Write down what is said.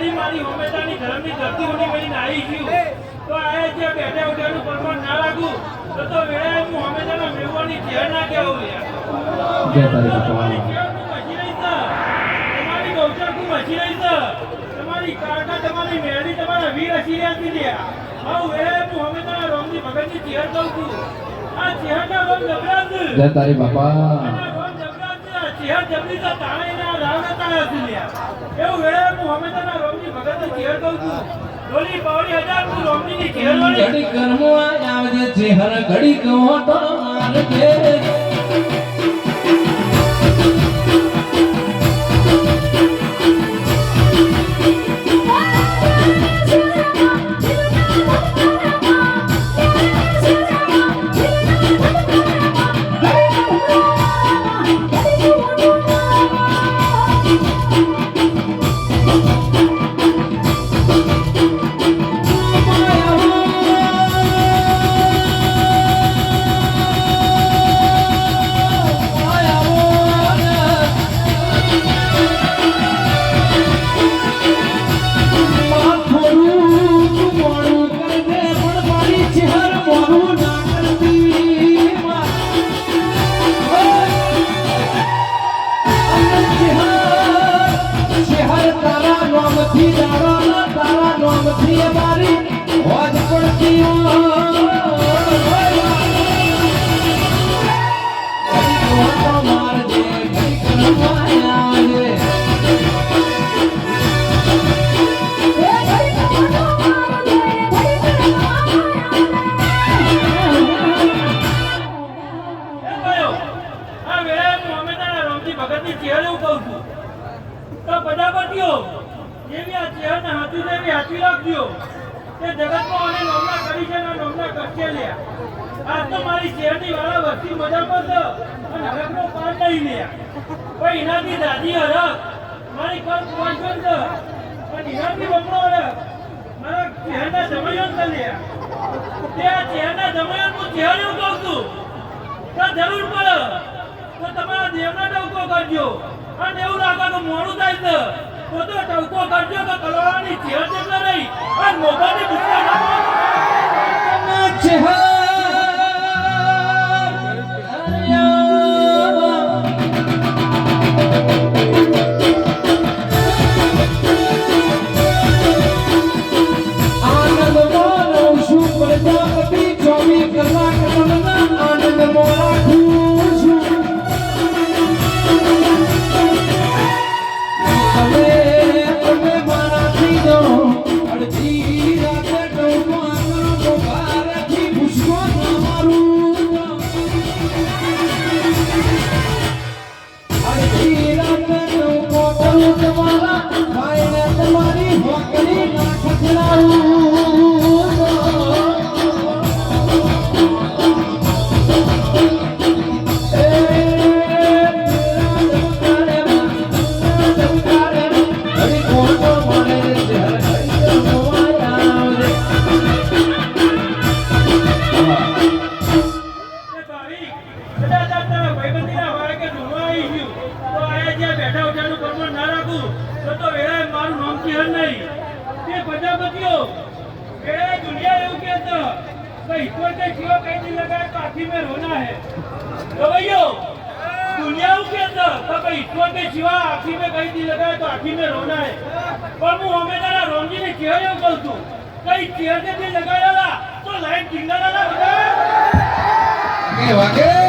ઘડી મારી હોમેદાની ધર્મની ધરતી ઉડી ગઈને આવી ગયું. તો આ જે બેઠે ઉઠ્યાનું પરમાણ ના લાગુ, તો તો વેળાએ હું હોમેદાના મેળવવાની ઝેર ના કહેવું. તમારી ઝેરનું મચી રહી છે. તમારી કાકા, તમારી મેળી, તમારા વીર હસી રહ્યા છે હા વેળાએ હું હોમેદાના રોમની ભગતની ઝેર કહું છું. આ ઝેરના રોમ છે. જય તારી બાપા. ચેહર જબરી તો તાણે એના રાવણે તાણે હતી લ્યા. એવું વેળાએ હું હોમેદાના રોમની ભગતની ઝેર કહું છું. ડોલી પાવડી હજાર તું રોમનીની ઝેર વળી. ઘડી કર્મો આવજે ચેહર ઘડી કહો તો મારજે તો પ્રજાપતિઓ, જેવી આ ઝેરને હાથી છે એવી હાથી રાખજો. તે જગતમાં મને નોમના કરી છે અને નોમના કરશે લ્યા. આજ તો મારી ઝેરની વાળા વસ્તી મજા પર અને હરખનો પાર નહીં લ્યા. પણ એનાથી દાદી હરક મારી કર કુવાસન છે. પણ એનાથી બમણો હરક મારા ચહેરના જમૈયો છે લ્યા. તે આ ચહેરના જમૈયો હું ચહેરો કહું છું. તો જરૂર પડે તો તમારા દેવના ટવકો કરજો અને એવું લાગે કે મોડું થાય છે તો તો ટવકો કરજો તો તલવારની ચેર જેટલે રહી અને મોભાની ગુસ્સા ના કરો. ઈશ્વર કે જીવો કઈ નહીં લગાએ તો આખી મેં રોના હે. ગવૈયો, દુનિયા એવું કહેતો, કે ભાઈ ઈશ્વર કે જીવા આખી મેં કઈ નહીં લગાય તો આખી મેં રોના હે. પણ હું રોંગી ને ચહેર એવું કહું છું, કઈ ચહેર જે તે લગાડેલા, તો લાઈટ બધા કેવા કે Yeah.